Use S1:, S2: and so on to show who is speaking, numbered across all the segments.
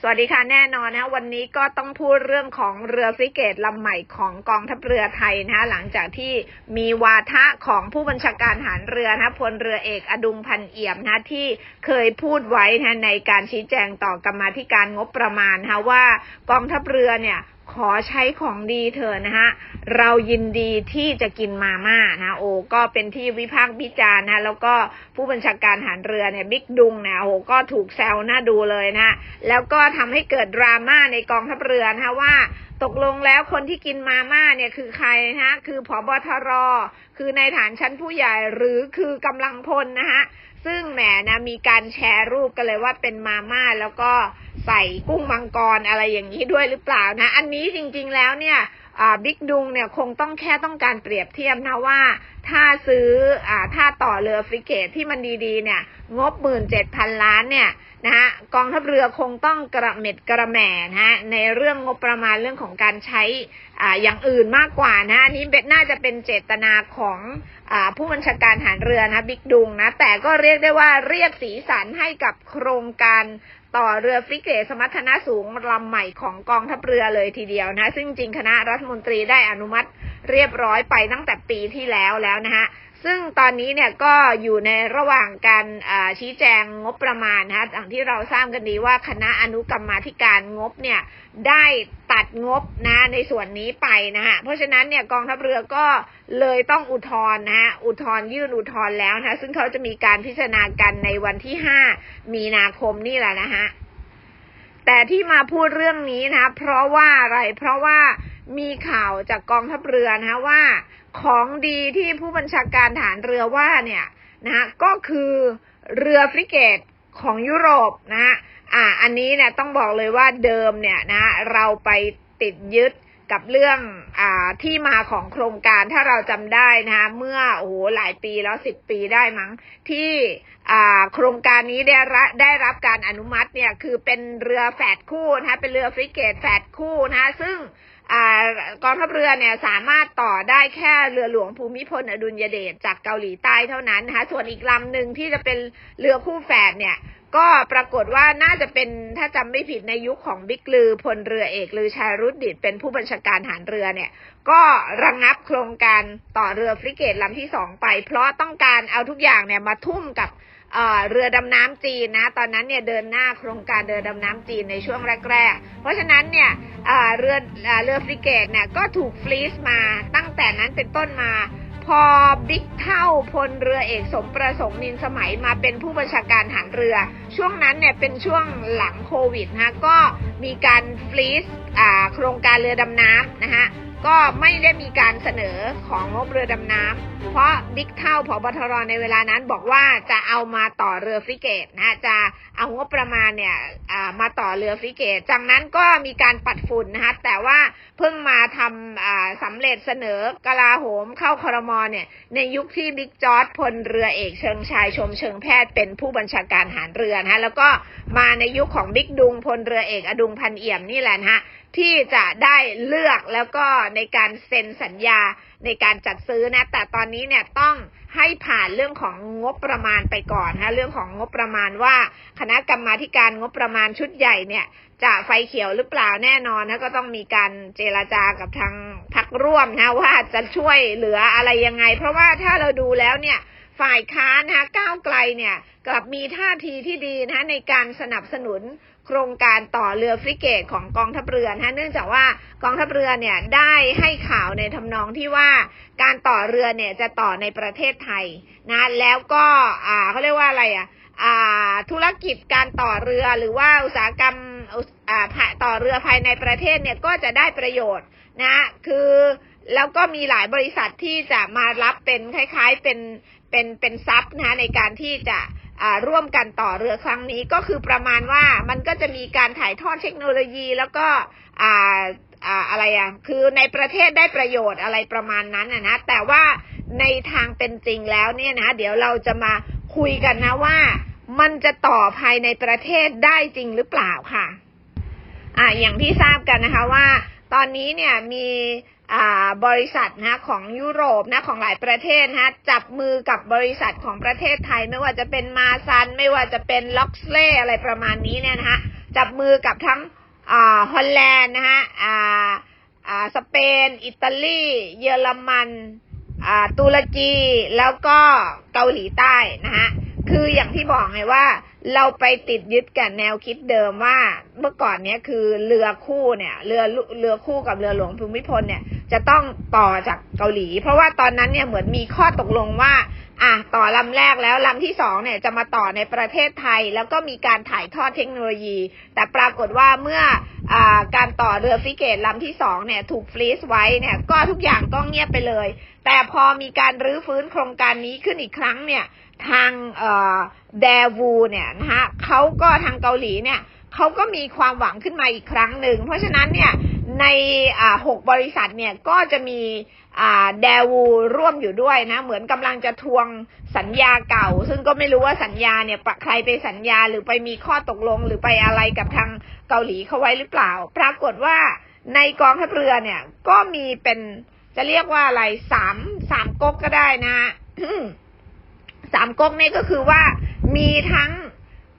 S1: สวัสดีค่ะแน่นอนนะวันนี้ก็ต้องพูดเรื่องของเรือฟริเกตลำใหม่ของกองทัพเรือไทยนะคะหลังจากที่มีวาทะของผู้บัญชาการฐานเรือนะพลเรือเอกอดุงพันเอี่ยมนะที่เคยพูดไว้นะในการชี้แจงต่อกรรมาธิการงบประมาณนะว่ากองทัพเรือเนี่ย ขอใช้ของดีเถอะนะฮะเรายินดีที่จะกินมาม่านะโอ้ก็เป็นที่วิพากษ์วิจารณ์นะแล้วก็ผู้บัญชาการฐานเรือเนี่ยบิ๊กดุงนะโอ้ก็ถูกแซวน่าดูเลยนะแล้วก็ทำให้เกิดดราม่าในกองทัพเรือนะว่าตกลงแล้วคนที่กินมาม่าเนี่ยคือใครนะ คือผอบทร คือในฐานชั้นผู้ใหญ่หรือคือกำลังพลนะฮะ ซึ่งแหมนะมีการแชร์รูปกันเลยว่าเป็นมาม่าแล้วก็ใส่กุ้งมังกรอะไรอย่างนี้ด้วยหรือเปล่านะ อันนี้จริงๆแล้วเนี่ย บิ๊กดุงเนี่ยคงต้องแค่ต้องการเปรียบเทียบนะว่า ถ้าซื้ออถ้าต่อเรือฟริเกตที่มันดีๆเนี่ยงบหมื่นเจ็ดพันล้านเนี่ยนะฮะกองทัพเรือคงต้องกระเม็ดกระแหม่นะฮะในเรื่องงบประมาณเรื่องของการใช้อ่าอย่างอื่นมากกว่านะอันนี้เบ็ดน่าจะเป็นเจตนาของอผู้บัญชาการฐานเรือนะบิ๊กดุงนะแต่ก็เรียกได้ว่าเรียกสีสันให้กับโครงการ ต่อเรือฟริเกตสมรรถนะสูงลำใหม่ของกองทัพเรือเลยทีเดียวนะ ซึ่งจริงคณะรัฐมนตรีได้อนุมัติเรียบร้อยไปตั้งแต่ปีที่แล้วแล้วนะฮะ ซึ่งตอนนี้เนี่ยก็อยู่ในระหว่างการชี้แจงงบประมาณนะคะอย่างที่เราทราบกันดีว่าคณะอนุกรรมาธิการงบเนี่ยได้ตัดงบนะในส่วนนี้ไปนะฮะเพราะฉะนั้นเนี่ยกองทัพเรือก็เลยต้องอุทธรณ์นะฮะอุทธรณ์ยื่นอุทธรณ์แล้วนะะซึ่งเขาจะมีการพิจารณากันในวันที่ห้ามีนาคมนี่แหละนะฮะแต่ที่มาพูดเรื่องนี้นะ เพราะว่าอะไรเพราะว่ามีข่าวจากกองทัพเรือนะว่า ของดีที่ผู้บัญชาการฐานเรือว่าเนี่ยนะฮะก็คือเรือฟริเกตของยุโรปนะฮะอ่าอันนี้เนี่ยต้องบอกเลยว่าเดิมเนี่ยนะเราไปติดยึดกับเรื่องอ่าที่มาของโครงการถ้าเราจำได้นะคะเมื่อโอ้โหหลายปีแล้วสิบปีได้มั้ง ที่อ่าโครงการนี้ได้รับได้รับการอนุมัติเนี่ยคือเป็นเรือแฝดคู่นะคะเป็นเรือฟริเกตแฝดคู่นะคะซึ่ง กองทัพเรือเนี่ยสามารถต่อได้แค่เรือหลวงภูมิพลอดุลยเดชจากเกาหลีใต้เท่านั้นนะคะส่วนอีกลำหนึ่งที่จะเป็นเรือคู่แฝดเนี่ยก็ปรากฏว่าน่าจะเป็นถ้าจำไม่ผิดในยุคของบิ๊กลือพลเรือเอกลือชายรุดดิตเป็นผู้บัญชาการฐานเรือเนี่ย ก็ระงงับโครงการต่อเรือฟริเกตลำที่สองไป เพราะต้องการเอาทุกอย่างเนี่ยมาทุ่มกับ เรือดำน้ำจีนนะ ตอนนั้นเนี่ยเดินหน้าโครงการเรือดำน้ำจีนในช่วงแรกๆ เพราะฉะนั้นเนี่ยเรือเรือฟริเกตเนี่ยก็ถูกฟลีสมาตั้งแต่นั้นเป็นต้นมา พอบิ๊กเท่าพลเรือเอกสมประสงค์นินสมัยมาเป็นผู้บัญชาการฐานเรือ ช่วงนั้นเนี่ยเป็นช่วงหลังโควิดนะก็มีการฟลีสโครงการเรือดำน้ำนะฮะ ก็ไม่ได้มีการเสนอของงบเรือดำน้ำ เพราะบิ๊กเท่าผบทรในเวลานั้นบอกว่าจะเอามาต่อเรือฟิเกตนะ จะเอางบประมาณเนี่ยมาต่อเรือฟิเกต จากนั้นก็มีการปัดฝุ่นนะคะ แต่ว่าเพิ่งมาทำสำเร็จเสนอกลาโหมเข้าคอรมอเนี่ย ในยุคที่บิ๊กจอร์ดพลเรือเอกเชิงชายชมเชิงแพทย์เป็นผู้บัญชาการหารเรือนะแล้วก็มาในยุคของบิ๊กดุงพลเรือเอกอดุงพันเอี่ยมนี่แหละนะฮะ ที่จะได้เลือกแล้วก็ในการเซ็นสัญญาในการจัดซื้อนะ แต่ตอนนี้เนี่ยต้องให้ผ่านเรื่องของงบประมาณไปก่อนนะเรื่องของงบประมาณว่า คณะกรรมาการงบประมาณชุดใหญ่เนี่ย จะไฟเขียวหรือเปล่าแน่นอนนะก็ต้องมีการเจราจากับทางพักร่วมนะว่าจะช่วยเหลืออะไรยังไง เพราะว่าถ้าเราดูแล้วเนี่ย ฝ่ายค้านนะก้าวไกลเนี่ยกลับมีท่าทีที่ดีนะในการสนับสนุนโครงการต่อเรือฟริเกตของกองทัพเรือนะเนื่องจากว่ากองทัพเรือเนี่ยได้ให้ข่าวในทำนองที่ว่าการต่อเรือเนี่ยจะต่อในประเทศไทยนะแล้วก็อ่าเขาเรียกว่าอะไรอะอ่าธุรกิจการต่อเรือหรือว่าอุตสาหกรรมอ่าต่อเรือภายในประเทศเนี่ยก็จะได้ประโยชน์นะคือแล้วก็มีหลายบริษัทที่จะมารับเป็นคล้าย ๆ เป็น เป็นเป็นซับนะในการที่จะร่วมกันต่อเรือครั้งนี้ก็คือประมาณว่ามันก็จะมีการถ่ายทอดเทคโนโลยีแล้วก็อะไรอะคือในประเทศได้ประโยชน์อะไรประมาณนั้นนะนะ แต่ว่าในทางเป็นจริงแล้วเนี่ยนะ เดี๋ยวเราจะมาคุยกันนะว่ามันจะต่อภายในประเทศได้จริงหรือเปล่าค่ะ อ่าอย่างที่ทราบกันนะคะว่า ตอนนี้เนี่ยมี บริษัทนะของยุโรปนะของหลายประเทศนะจับมือกับบริษัทของประเทศไทยไม่ว่าจะเป็นมาซัน ไม่ว่าจะเป็นล็อกเล่อะไรประมาณนี้เนี่ยนะคะจับมือกับทั้งฮอลแลนด์นะฮะอ่าอ่าสเปน อิตาลี เยอรมันอ่าตุรกีแล้วก็เกาหลีใต้นะฮะคืออย่างที่บอกไงว่า เราไปติดยึดกับแนวคิดเดิมว่าเมื่อก่อนเนี้ยคือเรือคู่เนี่ยเรือเรือคู่กับเรือหลวงภูมิพลเนี่ย จะต้องต่อจากเกาหลี เพราะว่าตอนนั้นเนี่ยเหมือนมีข้อตกลงว่า อะต่อลำแรกแล้วลำที่สองเนี่ยจะมาต่อในประเทศไทย แล้วก็มีการถ่ายทอดเทคโนโลยี แต่ปรากฏว่าเมื่ออการต่อเรือฟริเกตลำที่สองเนี่ยถูกฟรีซไว้เนี่ยก็ทุกอย่างก็เงียบไปเลย แต่พอมีการรื้อฟื้นโครงการนี้ขึ้นอีกครั้งเนี่ยทางเดวูเนี่ยนะฮะเขาก็ทางเกาหลีเนี่ยเขาก็มีความหวังขึ้นมาอีกครั้งหนึ่ง เพราะฉะนั้นเนี่ย ในหกบริษัทเนี่ยก็จะมีอ่าเดวูร่วมอยู่ด้วยนะ เหมือนกำลังจะทวงสัญญาเก่า ซึ่งก็ไม่รู้ว่าสัญญาเนี่ยปะใครไปสัญญาหรือไปมีข้อตกลงหรือไปอะไรกับทางเกาหลีเขาไว้หรือเปล่า ปรากฏว่าในกองทัพเรือเนี่ย ก็มีเป็นจะเรียกว่าอะไรสามสามก๊กก็ได้นะสามก๊กนี่ก็คือว่ามีทั้ง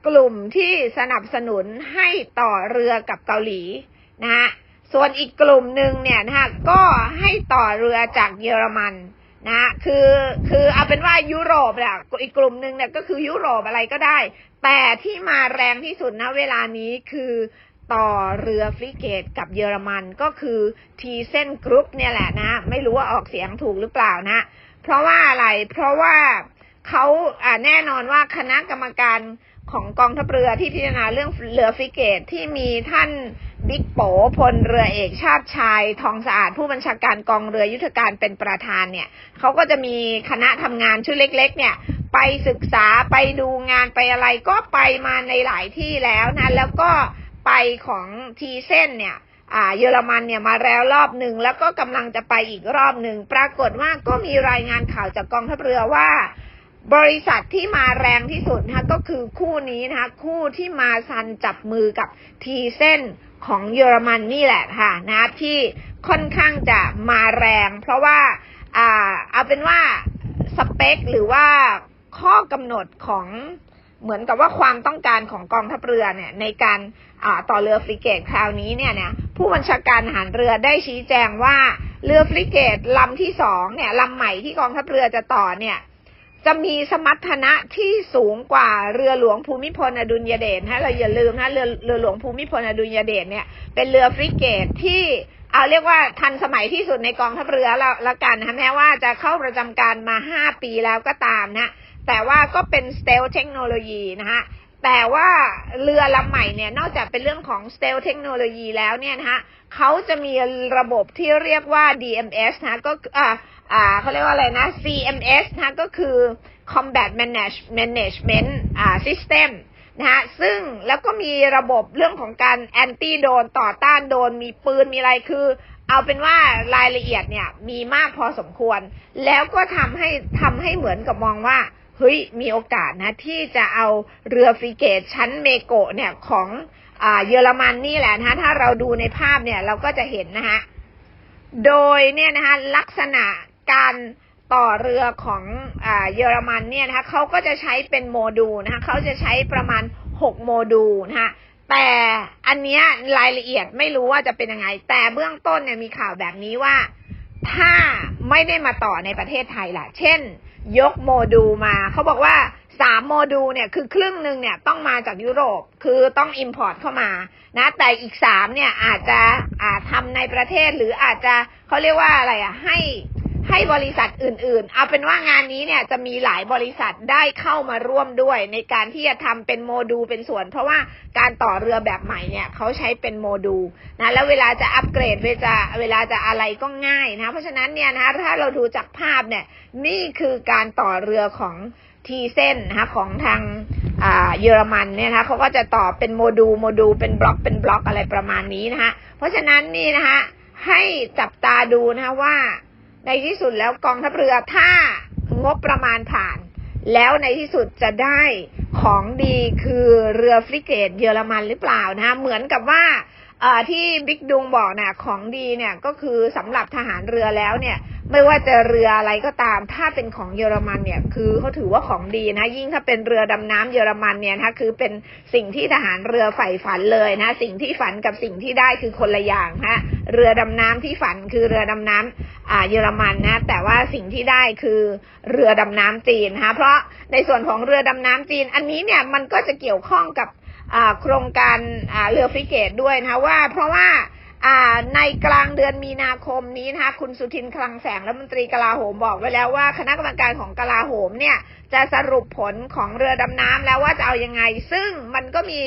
S1: กลุ่มที่สนับสนุนให้ต่อเรือกับเกาหลีนะฮะ ส่วนอีกกลุ่มหนึ่งเนี่ยนะฮะก็ให้ต่อเรือจากเยอรมันนะคือคือเอาเป็นว่ายุโรปเนี่ยอีกกลุ่มหนึ่งเนี่ยก็คือยุโรปอะไรก็ได้ แต่ที่มาแรงที่สุดนะเวลานี้คือต่อเรือฟริเกตกับเยอรมันก็คือทีเซนกรุ๊ปเนี่ยแหละนะ ไม่รู้ว่าออกเสียงถูกหรือเปล่านะ เพราะว่าอะไรเพราะว่าเขาอ่าแน่นอนว่าคณะกรรมการของกองทัพเรือที่พิจารณาเรื่องเรือฟริเกตที่มีท่าน บิ๊กโปพลเรือเอกชาติชาย ทองสะอาดผู้บัญชาการกองเรือยุทธการเป็นประธานเนี่ยเขาก็จะมีคณะทำงานชุดเล็ก ๆ เนี่ย ไปศึกษาไปดูงานไปอะไรก็ไปมาในหลายที่แล้วนะแล้วก็ไปของทีเส้นเนี่ยอ่าเยอรมันเนี่ยมาแล้วรอบหนึ่งแล้วก็กำลังจะไปอีกรอบหนึ่งปรากฏว่าก็มีรายงานข่าวจากกองทัพเรือว่า บริษัทที่มาแรงที่สุดนะคะก็คือคู่นี้นะคะคู่ที่มาซันจับมือกับทีเส้น ของเยอรมันนี่แหละค่ะนะที่ค่อนข้างจะมาแรง เพราะว่าอ่าเอาเป็นว่าสเปคหรือว่าข้อกำหนดของเหมือนกับว่าความต้องการของกองทัพเรือเนี่ยในการต่อเรือฟริเกตคราวนี้เนี่ยนี่ยผู้บัญชาการทหารเรือได้ชี้แจงว่าเรือฟริเกตลำที่สองเนี่ยลำใหม่ที่กองทัพเรือจะต่อเนี่ย จะมีสมรรถนะที่สูงกว่าเรือหลวงภูมิพลอดุลยเดชนะเราอย่าลืมนะเรือเรือหลวงภูมิพลอดุลยเดชเนี่ยเป็นเรือฟริเกตที่เอาเรียกว่าทันสมัยที่สุดในกองทัพเรือแล้วละกันนะแม้ว่าจะเข้าประจำการมาห้าปีแล้วก็ตามนะแต่ว่าก็เป็นสเตลเทคโนโลยีนะฮะ แต่ว่าเรือลำใหม่เนี่ยนอกจากเป็นเรื่องของสเตลเทคโนโลยีแล้วเนี่ยนะฮะเขาจะมีระบบที่เรียกว่า DMS นะก็อ่าอ่าเขาเรียกว่าอะไรนะ CMS นะก็คือ Combat Manage Management อ่า System นะฮะซึ่งแล้วก็มีระบบเรื่องของการแอนตี้โดนต่อต้านโดน มีปืนมีอะไรคือ เอาเป็นว่ารายละเอียดเนี่ยมีมากพอสมควร แล้วก็ทำให้ทำให้เหมือนกับมองว่า เฮ้ยมีโอกาสนะที่จะเอาเรือฟริเกตชั้นเมโกะเนี่ยของเยอรมันนี่แหละนะถ้าเราดูในภาพเนี่ยเราก็จะเห็นนะฮะโดยเนี่ยนะคะลักษณะการต่อเรือของอเยอรมันเนี่ยนะคะเขาก็จะใช้เป็นโมดูลนะคะเขาจะใช้ประมาณ 6 โมดูลนะคะแต่อันเนี้ยรายละเอียดไม่รู้ว่าจะเป็นยังไง แต่เบื้องต้นเนี่ยมีข่าวแบบนี้ว่า ถ้าไม่ได้มาต่อในประเทศไทยล่ะ เช่น ยกโมดูลมา เขาบอกว่าสามโมดูลเนี่ยคือครึ่งหนึ่งเนี่ยต้องมาจากยุโรปคือต้องอิมพอร์ตเข้ามานะ แต่อีกสามเนี่ยอาจจะอาจทำในประเทศหรืออาจจะเขาเรียกว่าอะไรอะให้ ให้บริษัทอื่นๆ เอาเป็นว่างานนี้เนี่ยจะมีหลายบริษัทได้เข้ามาร่วมด้วย ในการที่จะทำเป็นโมดูลเป็นส่วน เพราะว่าการต่อเรือแบบใหม่เนี่ยเขาใช้เป็นโมดูลนะแล้วเวลาจะอัปเกรดเวลาเวลาจะอะไรก็ง่ายนะเพราะฉะนั้นเนี่ยนะถ้าเราดูจากภาพเนี่ยนี่คือการต่อเรือของทีเส้นนะคะของทางเยอรมันเนี่ยนะคะเขาก็จะต่อเป็นโมดูลโมดูลเป็นบล็อกเป็นบล็อกอะไรประมาณนี้นะคะเพราะฉะนั้นนี่นะคะให้จับตาดูนะคะว่า ในที่สุดแล้วกองทัพเรือถ้างบประมาณผ่าน แล้วในที่สุดจะได้ของดีคือเรือฟริเกตเยอรมันหรือเปล่านะคะเหมือนกับว่าอ่า ที่บิ๊กดุงบอกนี่ยของดีเนี่ยก็คือสำหรับทหารเรือแล้วเนี่ย ไม่ว่าจะเรืออะไรก็ตาม ถ้าเป็นของเยอรมันเนี่ย คือเขาถือว่าของดีนะ ยิ่งถ้าเป็นเรือดำน้ำเยอรมันเนี่ยนะคือเป็นสิ่งที่ทหารเรือใฝ่ฝันเลยนะ สิ่งที่ฝันกับสิ่งที่ได้คือคนละอย่างนะเรือดำน้ำที่ฝันคือเรือดำน้ำอ่าเยอรมันนะ แต่ว่าสิ่งที่ได้คือเรือดำน้ำจีนนะเพราะในส่วนของเรือดำน้ำจีน อันนี้เนี่ยมันก็จะเกี่ยวข้องกับ โครงการเรือฟริเกตด้วยนะคะว่าเพราะว่าในกลางเดือนมีนาคมนี้นะคะคุณสุทินคลังแสงรัฐมนตรีกลาโหมบอกไว้แล้วว่าคณะกรรมการของกลาโหมเนี่ยจะสรุปผลของเรือดำน้ำแล้วว่าจะเอายังไง ซึ่งมันก็มี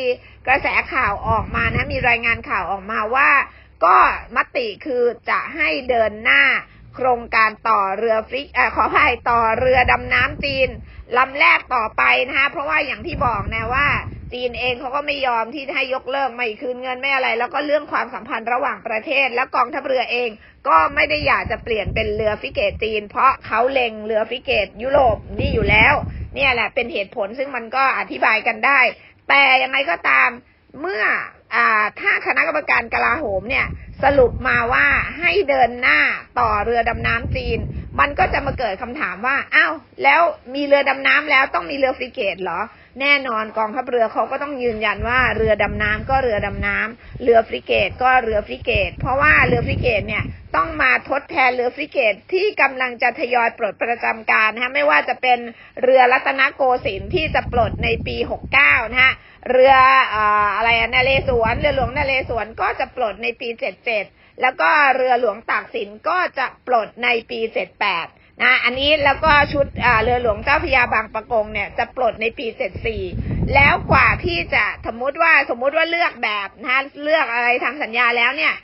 S1: กระแสข่าวออกมานะมีรายงานข่าวออกมาว่า ก็มติคือจะให้เดินหน้าโครงการต่อเรือฟริกอขออภัยต่อเรือดำน้ำจีนลำแรกต่อไปนะคะเพราะว่าอย่างที่บอกนะว่า จีนเองเขาก็ไม่ยอมที่จะให้ยกเลิกไม่คืนเงินไม่อะไร แล้วก็เรื่องความสัมพันธ์ระหว่างประเทศ และกองทัพเรือเอง ก็ไม่ได้อยากจะเปลี่ยนเป็นเรือฟิเกตจีน เพราะเขาเล็งเรือฟิเกตยุโรปนี่อยู่แล้ว เนี่ยแหละเป็นเหตุผลซึ่งมันก็อธิบายกันได้ แต่ยังไงก็ตามเมื่ออถ้าคณะกรรมการกลาโหมเนี่ยสรุปมาว่าให้เดินหน้าต่อเรือดำน้ำจีน มันก็จะมาเกิดคำถามว่าอ้าวแล้วมีเรือดำน้ำแล้วต้องมีเรือฟริเกตเหรอ แน่นอนกองทัพเรือเขาก็ต้องยืนยันว่าเรือดำน้ำก็เรือดำน้ำเรือฟริเกตก็เรือฟริเกต เพราะว่าเรือฟริเกตเนี่ยต้องมาทดแทนเรือฟริเกตที่กำลังจะทยอยปลดประจำการนะฮะไม่ว่าจะเป็นเรือรัตนโกสินทร์ที่จะปลดในปี 69 นะฮะเรือออะไรอะนาเรศวรเรือหลวงนาเรศวรก็จะปลดในปี 77 แล้วก็เรือหลวงตากสินก็จะปลดในปี 78 นะ อันนี้แล้วก็ชุดเรือหลวงเจ้าพยาบางประกงเนี่ยจะปลดในปี 74 แล้วกว่าที่จะสมมติว่าสมมติว่าเลือกแบบนะเลือกอะไรทำสัญญาแล้วเนี่ย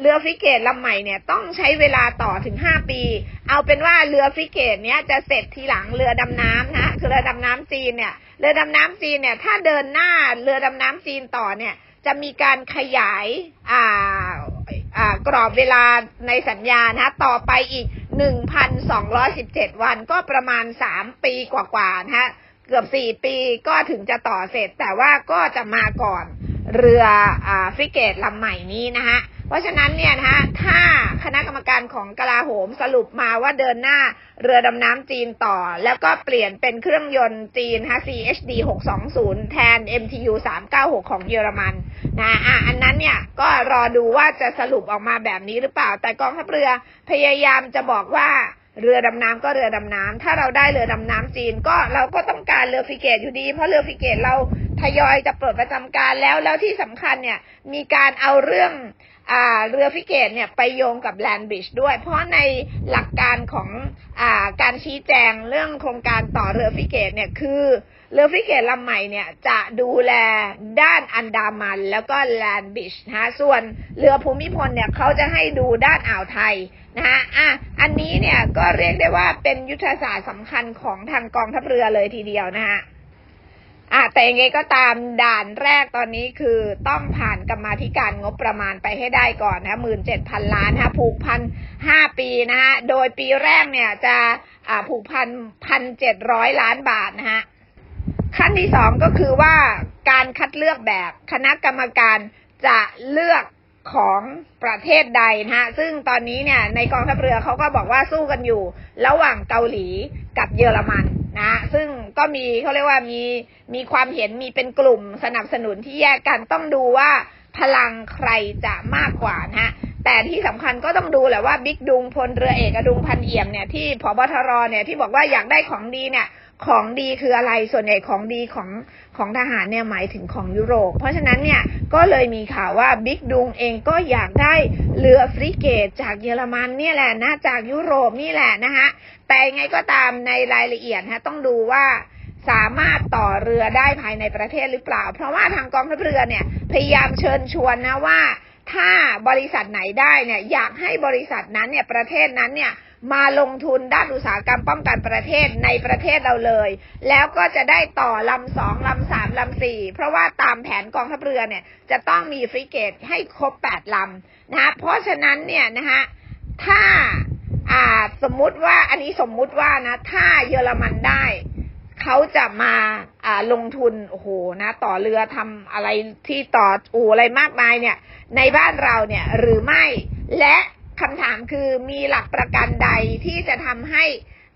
S1: เรือฟริเกตลำใหม่เนี่ยต้องใช้เวลาต่อถึง5ปี เอาเป็นว่าเรือฟริเกตเนี้ยจะเสร็จทีหลังเรือดำน้ำนะคือเรือดำน้ำจีนเนี่ย เรือดำน้ำจีนเนี่ยถ้าเดินหน้าเรือดำน้ำจีนต่อเนี่ยจะมีการขยายอ่า กรอบเวลาในสัญญานะต่อไปอีก 1,217 วันก็ประมาณ 3 ปีกว่าๆนะฮะเกือบ 4 ปีก็ถึงจะต่อเสร็จ แต่ว่าก็จะมาก่อนเรืออฟริเกตลำใหม่นี้นะฮะเพราะฉะนั้นเนี่ยนะฮะถ้าคณะ การของกลาโหมสรุปมาว่าเดินหน้าเรือดำน้ำจีนต่อ แล้วก็เปลี่ยนเป็นเครื่องยนต์จีนฮะ CHD 620 แทน MTU 396 ของเยอรมันนะอะอันนั้นเนี่ยก็รอดูว่าจะสรุปออกมาแบบนี้หรือเปล่า แต่กองทัพเรือพยายามจะบอกว่าเรือดำน้ำก็เรือดำน้ำถ้าเราได้เรือดำน้ำจีนก็เราก็ต้องการเรือฟิเกตอยู่ดี เพราะเรือฟิเกตเราทยอยจะเปลดประจำการแล้วแล้วที่สำคัญเนี่ยมีการเอาเรื่อง เรือฟิเกตเนี่ยไปโยงกับแลนบริดจ์ด้วย เพราะในหลักการของอการชี้แจงเรื่องโครงการต่อเรือฟิเกตเนี่ยคือเรือฟริเกตลำใหม่เนี่ยจะดูแลด้านอันดามันแล้วก็แลนบริดจ์นะะส่วนเรือภูมิพลเนี่ยเขาจะให้ดูด้านอ่าวไทยนะฮะอะอันนี้เนี่ยก็เรียกได้ว่าเป็นยุทธศาสตร์สำคัญของทางกองทัพเรือเลยทีเดียวนะฮะ อะแต่ยังไงก็ตามด่านแรกตอนนี้คือต้องผ่านกรรมาธิการงบประมาณไปให้ได้ก่อนนะหมื่นเจ็ดพันล้านนะผูกพันห้าปีนะฮะโดยปีแรกเนี่ยจะอ่าผูกพันพันเจ็ดร้อยล้านบาทนะฮะขั้นที่สองก็คือว่าการคัดเลือกแบบคณะกรรมการจะเลือกของประเทศใดนะฮะ ซึ่งตอนนี้เนี่ยในกองทัพเรือเขาก็บอกว่าสู้กันอยู่ ระหว่างเกาหลีกับเยอรมัน นะซึ่งก็มีเขาเรียกว่ามีมีความเห็นมีเป็นกลุ่มสนับสนุนที่แยกกันต้องดูว่าพลังใครจะมากกว่านะฮะแต่ที่สำคัญก็ต้องดูแหละว่าบิ๊กดุงพลเรือเอกอดุงพันเอี่ยมเนี่ยที่พบทรเนี่ยที่บอกว่าอยากได้ของดีเนี่ย ของดีคืออะไรส่วนใหญ่ของดีของของทหารเนี่ยหมายถึงของยุโรป เพราะฉะนั้นเนี่ยก็เลยมีข่าวว่าบิ๊กดุงเองก็อยากได้เรือฟริเกตจากเยอรมันเนี่ยแหละนะจากยุโรปนี่แหละนะฮะแต่ไงก็ตามในรายละเอียดฮะต้องดูว่าสามารถต่อเรือได้ภายในประเทศหรือเปล่า เพราะว่าทางกองทัพเรือเนี่ยพยายามเชิญชวนนะว่าถ้าบริษัทไหนได้เนี่ยอยากให้บริษัทนั้นเนี่ยประเทศนั้นเนี่ย มาลงทุนด้านอุตสาหกรรมป้องกันประเทศในประเทศเราเลย แล้วก็จะได้ต่อลำสองลำสามลำสี่เพราะว่าตามแผนกองทัพเรือเนี่ยจะต้องมีฟริเกตให้ครบแปดลำนะะเพราะฉะนั้นเนี่ยนะฮะถ้าอ่าสมมุติว่าอันนี้สมมุติว่านะถ้าเยอรมันได้เขาจะมาอ่าลงทุนโอ้โหนะ ต่อเรือทำอะไรที่ต่ออู่อะไรมากมายเนี่ย ในบ้านเราเนี่ยหรือไม่และ คำถามคือมีหลักประกันใดที่จะทำให้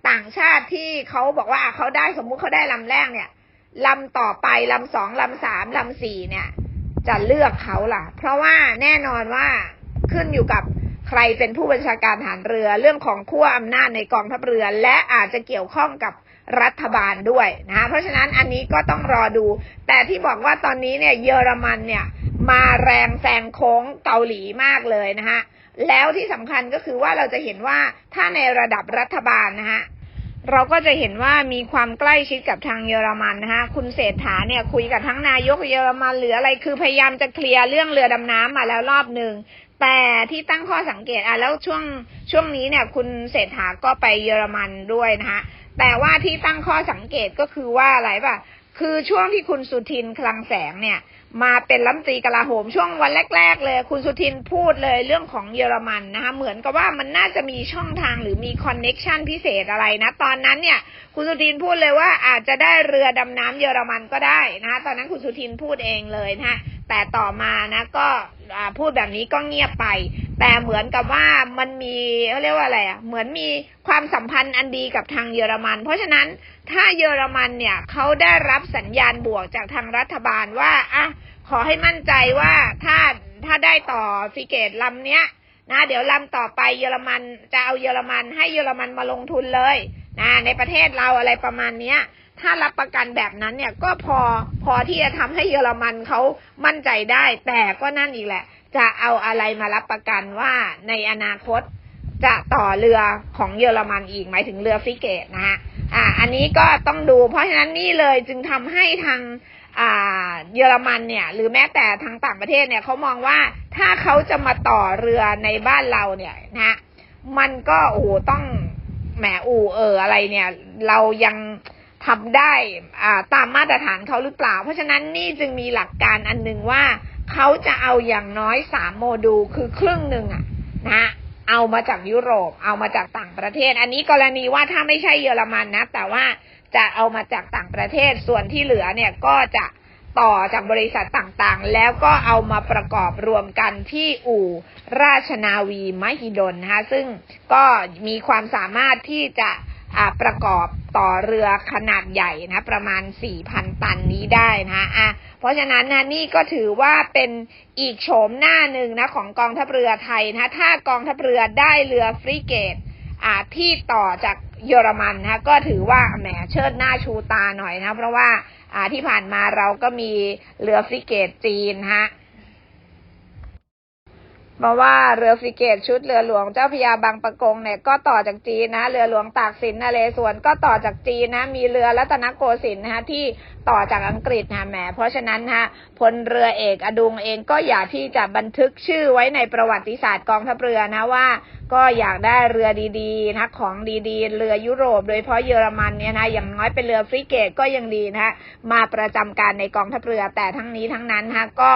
S1: ต่างชาติที่เขาบอกว่าเขาได้สมมุติเขาได้ลำแรกเนี่ยลำต่อไปลำสองลำสามลำสี่เนี่ย จะเลือกเขาล่ะ เพราะว่าแน่นอนว่าขึ้นอยู่กับใครเป็นผู้บัญชาการฐานเรือเรื่องของขั้วอำนาจในกองทัพเรือ และอาจจะเกี่ยวข้องกับรัฐบาลด้วยนะเพราะฉะนั้นอันนี้ก็ต้องรอดู แต่ที่บอกว่าตอนนี้เนี่ยเยอรมันเนี่ย มาแรงแซงโค้งเกาหลีมากเลยนะฮะ แล้วที่สำคัญก็คือว่าเราจะเห็นว่าถ้าในระดับรัฐบาลนะฮะเราก็จะเห็นว่ามีความใกล้ชิดกับทางเยอรมันนะคะคุณเศรษฐาเนี่ยคุยกับทั้งนายกเยอรมันหรืออะไรคือพยายามจะเคลียร์เรื่องเรือดำน้ำมาแล้วรอบหนึ่งแต่ที่ตั้งข้อสังเกตอะแล้วช่วงช่วงนี้เนี่ย คุณเศรษฐาก็ไปเยอรมันด้วยนะคะแต่ว่าที่ตั้งข้อสังเกตก็คือว่าอะไรป่ะคือช่วงที่คุณสุทินคลังแสงเนี่ย มาเป็นรัฐมนตรีกลาโหมช่วงวันแรก ๆ เลย คุณสุทินพูดเลยเรื่องของเยอรมันนะคะเหมือนกับว่ามันน่าจะมีช่องทางหรือมีคอนเน็กชันพิเศษอะไรนะตอนนั้นเนี่ย คุณสุทินพูดเลยว่าอาจจะได้เรือดำน้ำเยอรมันก็ได้นะคะตอนนั้นคุณสุทินพูดเองเลยนะคะ แต่ต่อมานะก็พูดแบบนี้ก็เงียบไป แต่เหมือนกับว่ามันมีเขาเรียกว่าอะไรอะเหมือนมีความสัมพันธ์อันดีกับทางเยอรมัน เพราะฉะนั้นถ้าเยอรมันเนี่ยเขาได้รับสัญญาณบวกจากทางรัฐบาลว่าอะขอให้มั่นใจว่าถ้าถ้าได้ต่อฟิเกตลำเนี้ยนะเดี๋ยวลำต่อไปเยอรมันจะเอาเยอรมันให้เยอรมันมาลงทุนเลยนะในประเทศเราอะไรประมาณเนี้ย ถ้ารับประกันแบบนั้นเนี่ยก็พอพอที่จะทำให้เยอรมันเขามั่นใจได้ แต่ก็นั่นอีกแหละ จะเอาอะไรมารับประกันว่าในอนาคตจะต่อเรือของเยอรมันอีกหมายถึงเรือฟิเกตนะฮะอ่า อันนี้ก็ต้องดู เพราะฉะนั้นนี่เลยจึงทำให้ทางอ่าเยอรมันเนี่ย หรือแม้แต่ทางต่างประเทศเนี่ยเขามองว่าถ้าเขาจะมาต่อเรือในบ้านเราเนี่ยนะมันก็โอ้ต้องแหมอู่เอออะไรเนี่ย เรายัง ทำได้ตามมาตรฐานเขาหรือเปล่า เพราะฉะนั้นนี่จึงมีหลักการอันหนึ่งว่าเขาจะเอาอย่างน้อยสามโมดูลคือครึ่งหนึ่งอะนะเอามาจากยุโรป เอามาจากต่างประเทศ อันนี้กรณีว่าถ้าไม่ใช่เยอรมันนะ แต่ว่าจะเอามาจากต่างประเทศ ส่วนที่เหลือเนี่ยก็จะต่อจากบริษัทต่างๆ แล้วก็เอามาประกอบรวมกันที่อู่ราชนาวีมหิดลนะคะซึ่งก็มีความสามารถที่จะ ประกอบต่อเรือขนาดใหญ่นะประมาณ 4,000 ตันนี้ได้นะอะเพราะฉะนั้นนะนี่ก็ถือว่าเป็นอีกโฉมหน้าหนึ่งนะของกองทัพเรือไทยนะถ้ากองทัพเรือได้เรือฟริเกตอ่าที่ต่อจากเยอรมันนะก็ถือว่าแหมเชิดหน้าชูตาหน่อยนะเพราะว่าอ่าที่ผ่านมาเราก็มีเรือฟริเกตจีนฮะ เพราะว่าเรือฟริเกตชุดเรือหลวงเจ้าพยาบางปะกงเนี่ยก็ต่อจากจีนนะ เรือหลวงตากสินนเรศวรก็ต่อจากจีนนะ มีเรือรัตนโกสินทร์นะคะที่ต่อจากอังกฤษนะแหมเพราะฉะนั้นนะพลเรือเอกอดุงเองก็อยากที่จะบันทึกชื่อไว้ในประวัติศาสตร์กองทัพเรือนะว่า ก็อยากได้เรือดีๆนะของดีๆ เรือยุโรป โดยเฉพาะเยอรมันเนี่ยนะอย่างน้อยเป็นเรือฟริเกตก็ยังดีนะมาประจำการในกองทัพเรือแต่ทั้งนี้ทั้งนั้นนะก็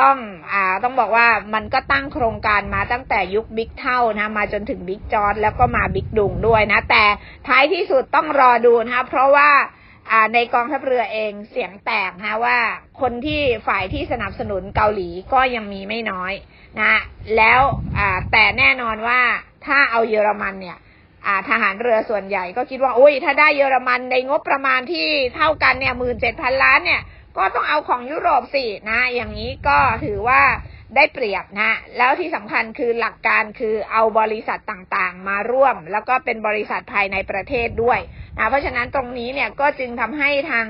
S1: ต้องอ่าต้องบอกว่ามันก็ตั้งโครงการมาตั้งแต่ยุคบิ๊กเท่านะมาจนถึงบิ๊กจอร์ดแล้วก็มาบิ๊กดุงด้วยนะ แต่ท้ายที่สุดต้องรอดูนะเพราะว่าอ่าในกองทัพเรือเองเสียงแตกนะว่าคนที่ฝ่ายที่สนับสนุนเกาหลีก็ยังมีไม่น้อยนะแล้วอ่าแต่แน่นอนว่าถ้าเอาเยอรมันเนี่ยทหารเรือส่วนใหญ่ก็คิดว่าโอ้ยถ้าได้เยอรมันในงบประมาณที่เท่ากันเนี่ยหมื่นเจ็ดพันล้านเนี่ย ก็ต้องเอาของยุโรปสินะ อย่างนี้ก็ถือว่าได้เปรียบนะ แล้วที่สำคัญคือหลักการคือเอาบริษัทต่างๆ มาร่วม แล้วก็เป็นบริษัทภายในประเทศด้วยนะเพราะฉะนั้นตรงนี้เนี่ยก็จึงทำให้ทาง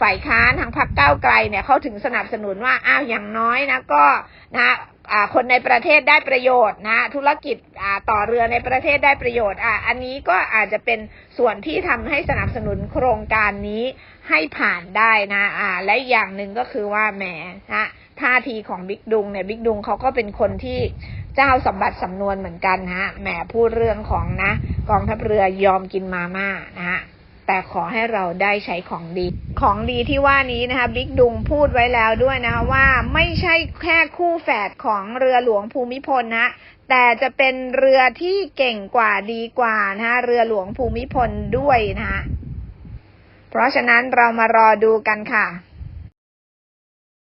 S1: ฝ่ายค้านทางพรรคก้าวไกลเนี่ยเขาถึงสนับสนุนว่าอ้าวอย่างน้อยนะก็นะ คนในประเทศได้ประโยชน์นะ ธุรกิจต่อเรือในประเทศได้ประโยชน์อะอันนี้ก็อาจจะเป็นส่วนที่ทำให้สนับสนุนโครงการนี้ให้ผ่านได้นะอ่าและอย่างหนึ่งก็คือว่าแหมนะท่าทีของบิ๊กดุงเนี่ยบิ๊กดุงเขาก็เป็นคนที่เจ้าสมบัติสำนวนเหมือนกันฮะแหมพูดเรื่องของนะ กองทัพเรือยอมกินมาม่านะฮะ แต่ขอให้เราได้ใช้ของดี ของดีที่ว่านี้นะคะบิ๊กดุงพูดไว้แล้วด้วยนะคะว่าไม่ใช่แค่คู่แฝดของเรือหลวงภูมิพลนะแต่จะเป็นเรือที่เก่งกว่าดีกว่านะคะเรือหลวงภูมิพลด้วยนะคะเพราะฉะนั้นเรามารอดูกันค่ะ